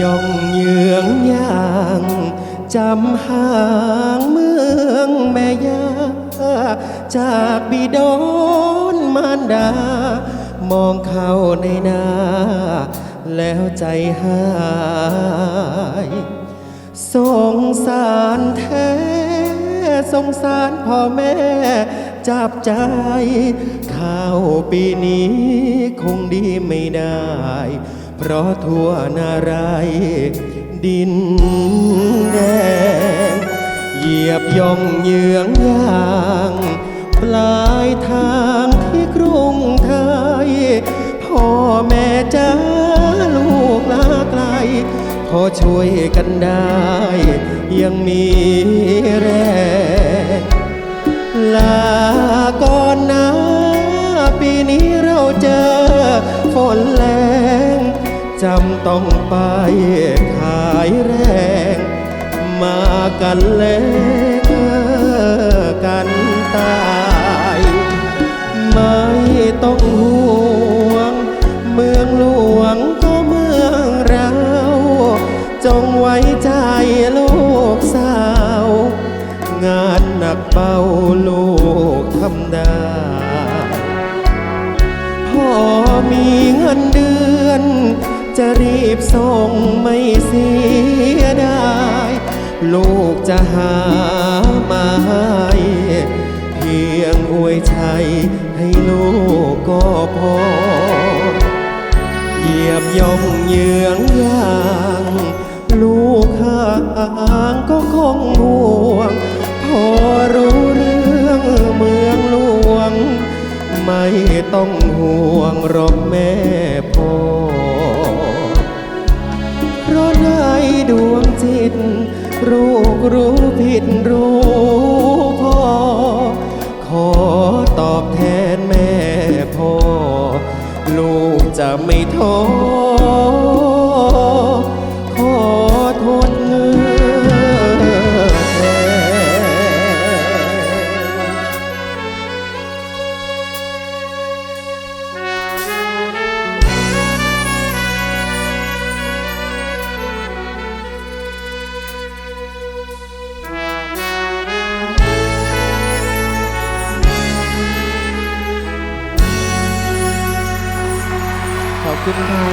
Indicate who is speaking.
Speaker 1: ย่องเยืองย่างจำห่างเมืองแม่ยาจากบิดอนมารดา มองเข้าในนา แล้วใจหายสงสารแท้สงสารพ่อแม่จับใจ ข้าวปีนี้คงดีไม่ได้ เพราะทั่วนาไรายดินแดง เหยียบย่องเยื้องย่าง ปลายทางที่กรุงไทย พ่อแม่จ้าลูกลาไกล พอช่วยกันได้ ยังมีแรงลาก่อนนะ ปีนี้เราเจอฝนแรง จำต้องไปขายแรง มากันแลกกันตายไม่ต้องห่วง เมืองหลวงก็เมืองเรา จงไว้ใจลูกสาว งานหนักเบาลูกทำได้พ่อมีเงินเดือน จะรีบส่งไม่เสียดายลูกจะหามาให้เพียงอวยชัยให้ลูกก็พอ เหยียบย่องเยืองย่าง ลูกห่างก็คงห่วง พอรู้เรื่องเมืองหลวง ไม่ต้องห่วงหรอกแม่พ่อ ดวงจิต ลูกรู้ผิดรู้พอขอตอบแทนแม่พ่อ ลูกจะไม่ท้อ ขอบคุณค่ะ